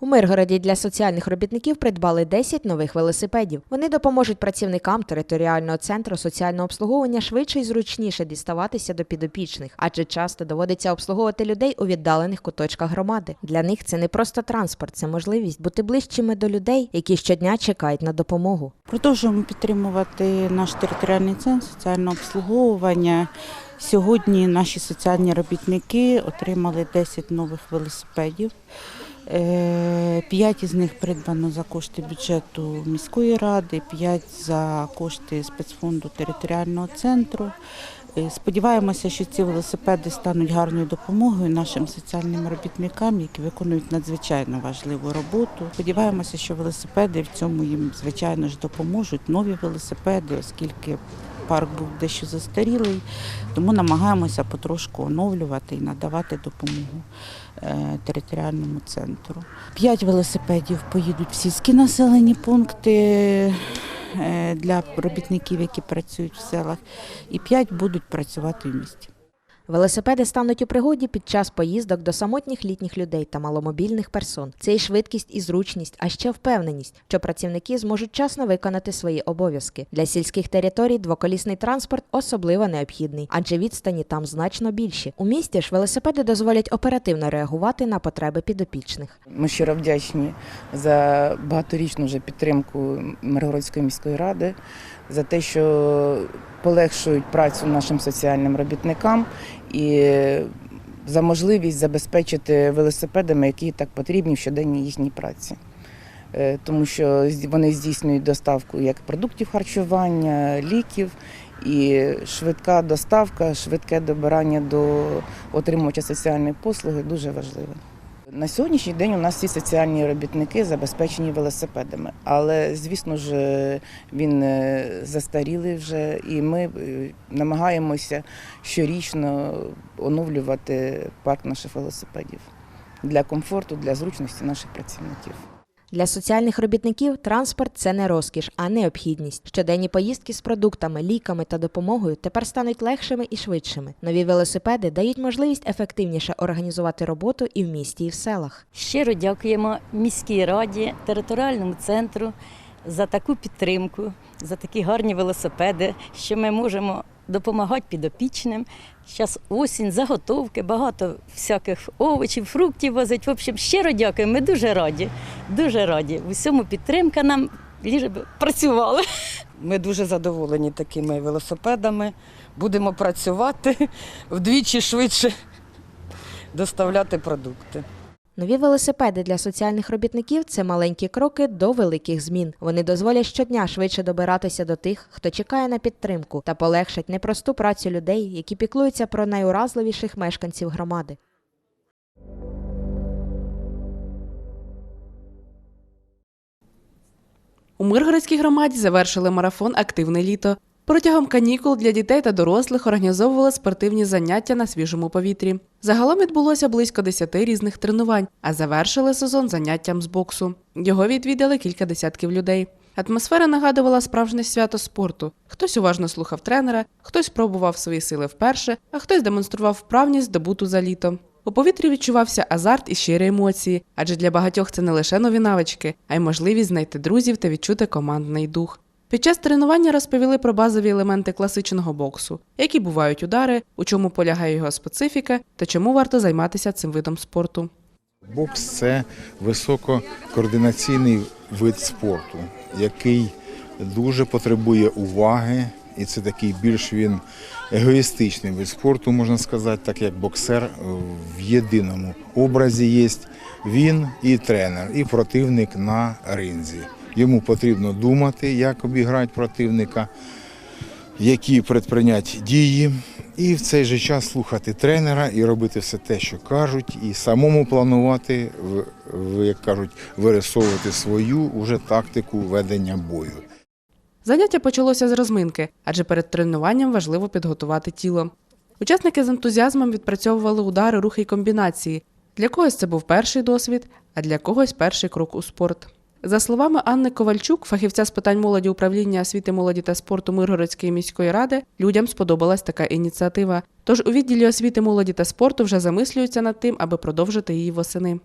У Миргороді для соціальних робітників придбали 10 нових велосипедів. Вони допоможуть працівникам територіального центру соціального обслуговування швидше і зручніше діставатися до підопічних, адже часто доводиться обслуговувати людей у віддалених куточках громади. Для них це не просто транспорт, це можливість бути ближчими до людей, які щодня чекають на допомогу. Продовжуємо підтримувати наш територіальний центр соціального обслуговування. Сьогодні наші соціальні робітники отримали 10 нових велосипедів. Е, П'ять із них придбано за кошти бюджету міської ради, п'ять за кошти спецфонду територіального центру. Е, Сподіваємося, що ці велосипеди стануть гарною допомогою нашим соціальним робітникам, які виконують надзвичайно важливу роботу. Сподіваємося, що велосипеди в цьому їм звичайно ж допоможуть. Нові велосипеди, оскільки парк був дещо застарілий, тому намагаємося потрошку оновлювати і надавати допомогу е, територіальному центру. П'ять велосипедів поїдуть в сільські населені пункти е, для робітників, які працюють в селах, і п'ять будуть працювати в місті. Велосипеди стануть у пригоді під час поїздок до самотніх літніх людей та маломобільних персон. Це і швидкість, і зручність, а ще впевненість, що працівники зможуть часно виконати свої обов'язки. Для сільських територій двоколісний транспорт особливо необхідний, адже відстані там значно більші. У місті ж велосипеди дозволять оперативно реагувати на потреби підопічних. Ми щиро вдячні за багаторічну вже підтримку Миргородської міської ради, за те, що полегшують працю нашим соціальним робітникам і за можливість забезпечити велосипедами, які так потрібні в щоденній їхній праці. Е, Тому що вони здійснюють доставку як продуктів харчування, ліків, і швидка доставка, швидке добирання до отримувача соціальної послуги дуже важливе. На сьогоднішній день у нас всі соціальні робітники забезпечені велосипедами, але звісно ж він е, застарілий вже, і ми е, намагаємося щорічно оновлювати парк наших велосипедів для комфорту, для зручності наших працівників. Для соціальних робітників транспорт це не розкіш, а необхідність. Щоденні поїздки з продуктами, ліками та допомогою тепер стануть легшими і швидшими. Нові велосипеди дають можливість ефективніше організувати роботу і в місті, і в селах. Щиро дякуємо міській раді, територіальному центру за таку підтримку, за такі гарні велосипеди, що ми можемо допомагати підопічним. Зараз осінь, заготовки, багато всяких овочів, фруктів возить. В общем, щиро дякуємо. Ми дуже раді, дуже раді. В усьому підтримка нам ліже б працювали. Ми дуже задоволені такими велосипедами. Будемо працювати вдвічі швидше доставляти продукти. Нові велосипеди для соціальних робітників це маленькі кроки до великих змін. Вони дозволять щодня швидше добиратися до тих, хто чекає на підтримку, та полегшать непросту працю людей, які піклуються про найуразливіших мешканців громади. У Миргородській громаді завершили марафон Активне літо. Протягом канікул для дітей та дорослих організовували спортивні заняття на свіжому повітрі. Загалом відбулося близько 10 різних тренувань, а завершили сезон заняттям з боксу. Його відвідали кілька десятків людей. Атмосфера нагадувала справжнє свято спорту. Хтось уважно слухав тренера, хтось пробував свої сили вперше, а хтось демонстрував вправність здобуту за літо. У повітрі відчувався азарт і щирі емоції, адже для багатьох це не лише нові навички, а й можливість знайти друзів та відчути командний дух. Під час тренування розповіли про базові елементи класичного боксу, які бувають удари, у чому полягає його специфіка та чому варто займатися цим видом спорту. Бокс це висококоординаційний вид спорту, який дуже потребує уваги, і це такий більш він егоїстичний вид спорту, можна сказати, так як боксер в єдиному образі є він і тренер, і противник на ринзі. Йому потрібно думати, як обіграти противника, які предприйняти дії, і в цей же час слухати тренера і робити все те, що кажуть, і самому планувати, як кажуть, вирисовувати свою уже тактику ведення бою. Заняття почалося з розминки, адже перед тренуванням важливо підготувати тіло. Учасники з ентузіазмом відпрацьовували удари, рухи й комбінації. Для когось це був перший досвід, а для когось перший крок у спорт. За словами Анни Ковальчук, фахівця з питань молоді управління освіти, молоді та спорту Миргородської міської ради, людям сподобалась така ініціатива. Тож у відділі освіти, молоді та спорту вже замислюються над тим, аби продовжити її восени.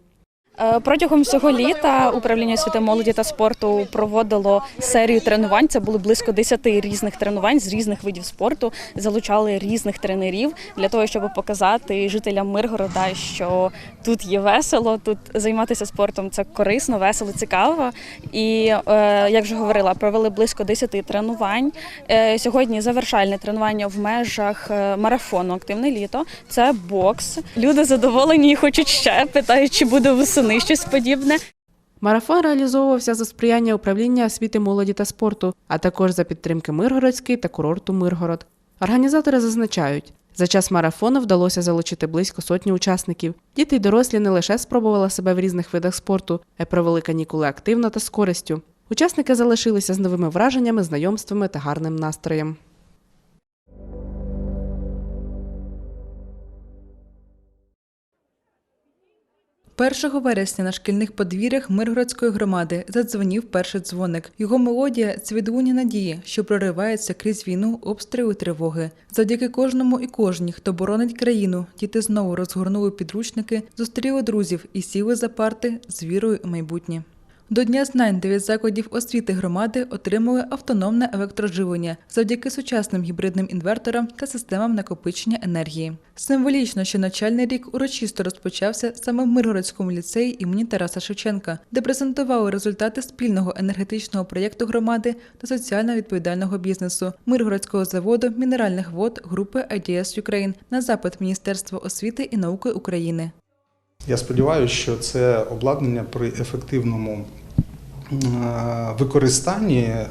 Е, Протягом всього літа управління освіти молоді та спорту проводило серію тренувань. Це були близько 10 різних тренувань з різних видів спорту. Залучали різних тренерів для того, щоб показати жителям Миргорода, що тут є весело, тут займатися спортом це корисно, весело, цікаво. І е, як вже говорила, провели близько 10 тренувань. Е, Сьогодні завершальне тренування в межах марафону Активне літо. Це бокс. Люди задоволені і хочуть ще, питають, чи буде восени щось подібне. Марафон реалізовувався за сприяння управління освіти, молоді та спорту, а також за підтримки Миргородський та курорту Миргород. Організатори зазначають, за час марафону вдалося залучити близько сотні учасників. Діти й дорослі не лише спробували себе в різних видах спорту, а й провели канікули активно та з користю. Учасники залишилися з новими враженнями, знайомствами та гарним настроєм. Першого вересня на шкільних подвір'ях Миргородської громади задзвонів перший дзвоник. Його мелодія це відлуння надії, що проривається крізь війну, обстріли тривоги. Завдяки кожному і кожній, хто боронить країну, діти знову розгорнули підручники, зустріли друзів і сіли за парти з вірою у майбутнє. До Дня знань дев'ять закладів освіти громади отримали автономне електроживлення завдяки сучасним гібридним інверторам та системам накопичення енергії. Символічно, що навчальний рік урочисто розпочався саме в Миргородському ліцеї імені Тараса Шевченка, де презентували результати спільного енергетичного проєкту громади та соціально відповідального бізнесу Миргородського заводу мінеральних вод групи IDS Ukraine на запит Міністерства освіти і науки України. Я сподіваюся, що це обладнання при ефективному е, використанні е,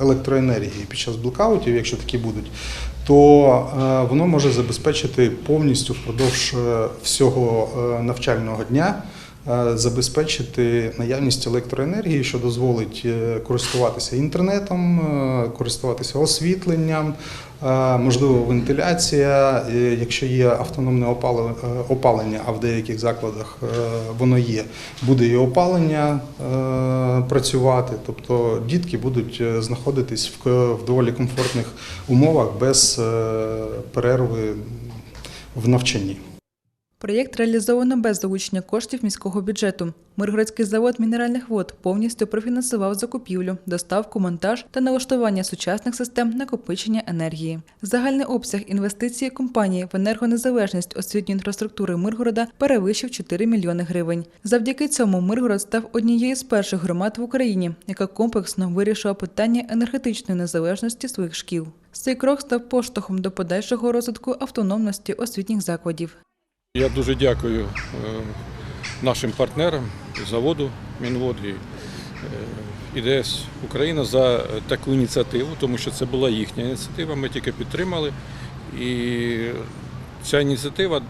електроенергії під час блокаутів, якщо такі будуть, то е, воно може забезпечити повністю впродовж всього навчального дня. Забезпечити наявність електроенергії, що дозволить користуватися інтернетом, користуватися освітленням, можливо, вентиляція. Е, Якщо є автономне е, опалення, а в деяких закладах е, воно є, буде і опалення е, працювати. Тобто дітки будуть е, знаходитись в доволі комфортних умовах без е, перерви в навчанні. Проєкт реалізовано без залучення коштів міського бюджету. Миргородський завод мінеральних вод повністю профінансував закупівлю, доставку, монтаж та налаштування сучасних систем накопичення енергії. Загальний обсяг інвестицій компанії в енергонезалежність освітньої інфраструктури Миргорода перевищив 4 мільйони гривень. Завдяки цьому Миргород став однією з перших громад в Україні, яка комплексно вирішила питання енергетичної незалежності своїх шкіл. Цей крок став поштовхом до подальшого розвитку автономності освітніх закладів. Я дуже дякую е, нашим партнерам заводу Мінвод і е, ІДС Україна за таку ініціативу, тому що це була їхня ініціатива. Ми тільки підтримали. І ця ініціатива е,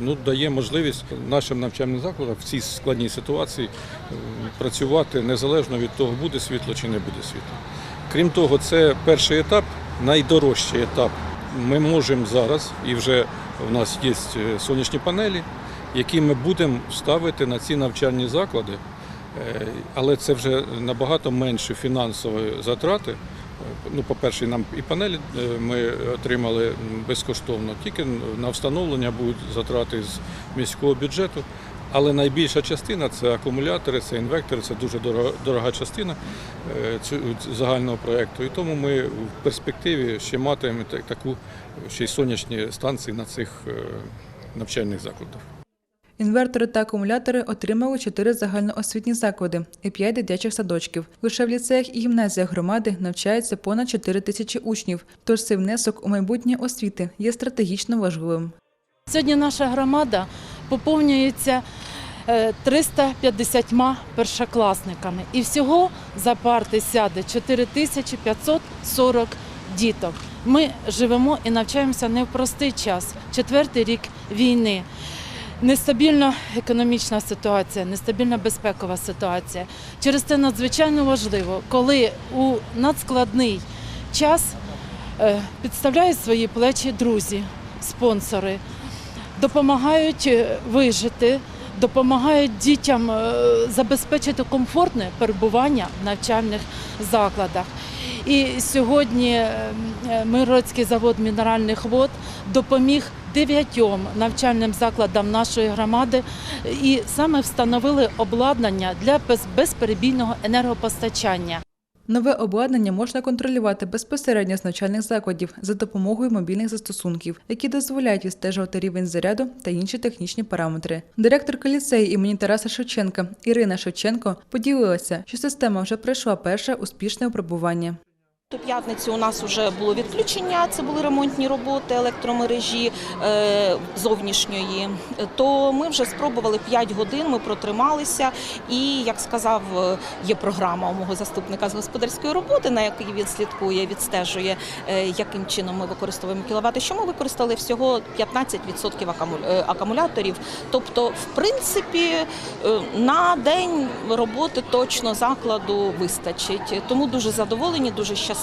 ну, дає можливість нашим навчальним закладам в цій складній ситуації е, працювати незалежно від того, буде світло чи не буде світло. Крім того, це перший етап, найдорожчий етап. Ми можемо зараз, і вже в нас є е, сонячні панелі, які ми будемо ставити на ці навчальні заклади, Е, але це вже набагато менше фінансової затрати. Е, Ну, по-перше, нам і панелі ми отримали безкоштовно, тільки на встановлення будуть затрати з міського бюджету. Але найбільша частина це акумулятори, це інвектори, це дуже дорога, дорога частина е, цю- загального проєкту. І тому ми в перспективі ще матимемо таку ще й сонячні станції на цих е, навчальних закладах. Інвертори та акумулятори отримали чотири загальноосвітні заклади і п'ять дитячих садочків. Лише в ліцеях і гімназіях громади навчається понад 4 тисячі учнів. Тож цей внесок у майбутнє освіти є стратегічно важливим. Сьогодні наша громада поповнюється 350 першокласниками. І всього за парти сяде 4540 діток. Ми живемо і навчаємося не в простий час, четвертий рік війни. Нестабільна економічна ситуація, нестабільна безпекова ситуація. Через це надзвичайно важливо, коли у надскладний час Е, Підставляють свої плечі друзі, спонсори, допомагають е, вижити, допомагають дітям е, забезпечити комфортне перебування в навчальних закладах. І сьогодні е, е, Миргородський завод мінеральних вод допоміг дев'ятьом навчальним закладам нашої громади і саме встановили обладнання для без- безперебійного енергопостачання. Нове обладнання можна контролювати безпосередньо з навчальних закладів за допомогою мобільних застосунків, які дозволяють відстежувати рівень заряду та інші технічні параметри. Директорка ліцею імені Тараса Шевченка Ірина Шевченко поділилася, що система вже пройшла перше успішне випробування. У п'ятницю у нас вже було відключення, це були ремонтні роботи електромережі е, зовнішньої. То ми вже спробували 5 годин, ми протрималися. І як сказав, е, є програма у мого заступника з господарської роботи, на якій він слідкує, відстежує, е, яким чином ми використовуємо кіловати. Що ми використали всього 15% е, акумуляторів. Тобто, в принципі, на день роботи точно закладу вистачить. Тому дуже задоволені, дуже щасливі,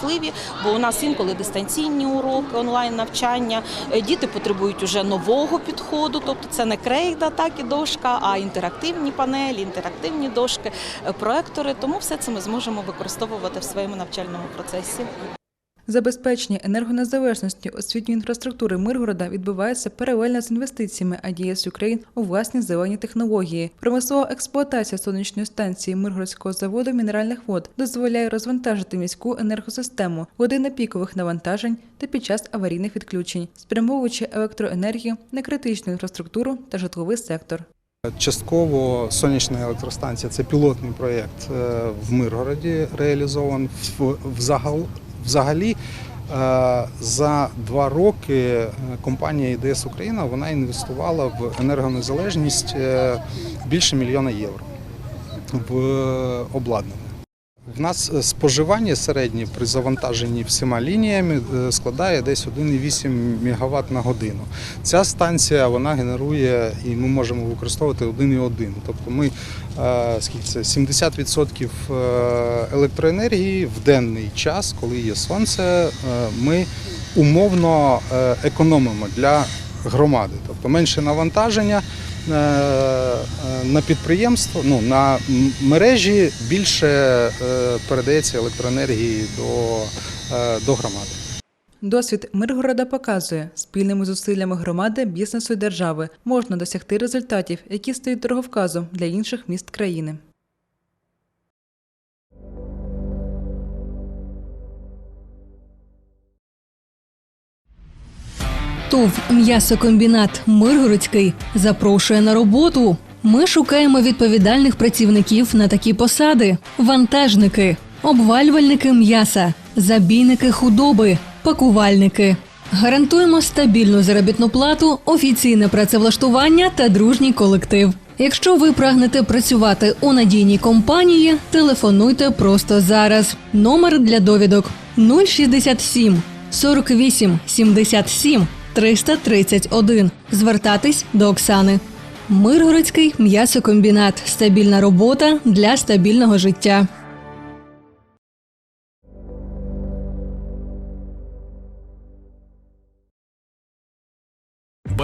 бо у нас інколи дистанційні уроки, онлайн навчання. Е, Діти потребують уже нового підходу, тобто це не крейда, так і дошка, а інтерактивні панелі, інтерактивні дошки, е, проектори. Тому все це ми зможемо використовувати в своєму навчальному процесі. Забезпечення енергонезалежності освітньої інфраструктури Миргорода відбувається паралельно з інвестиціями АДС Україн у власні зелені технології. Промислова експлуатація сонячної станції Миргородського заводу мінеральних вод дозволяє розвантажити міську енергосистему години пікових навантажень та під час аварійних відключень, спрямовуючи електроенергію на критичну інфраструктуру та житловий сектор. Частково сонячна електростанція це пілотний проєкт е, в Миргороді реалізований. В- Взагал- Взагалі е, за два роки е, компанія ІДС Україна вона інвестувала в енергонезалежність е, більше мільйона євро в обладнання. Нас е, споживання середнє при завантаженні всіма лініями е, складає десь 1,8 МВт на годину. Ця станція вона генерує і ми можемо використовувати 1,1. Тобто ми е, скільки це 70% е, електроенергії в денний час, коли є сонце, ми умовно економимо для громади. Тобто менше навантаження на підприємство, ну на мережі більше е, передається електроенергії до, е, до громади. Досвід Миргорода показує, спільними зусиллями громади, бізнесу і держави можна досягти результатів, які стають дороговказом для інших міст країни. ТОВ «М'ясокомбінат Миргородський» запрошує на роботу. Ми шукаємо відповідальних працівників на такі посади: вантажники, обвалювальники м'яса, забійники худоби, пакувальники. Гарантуємо стабільну заробітну плату, офіційне працевлаштування та дружній колектив. Якщо ви прагнете працювати у надійній компанії, телефонуйте просто зараз. Номер для довідок 067 48 77 331. Звертатись до Оксани. Миргородський м'ясокомбінат. Стабільна робота для стабільного життя.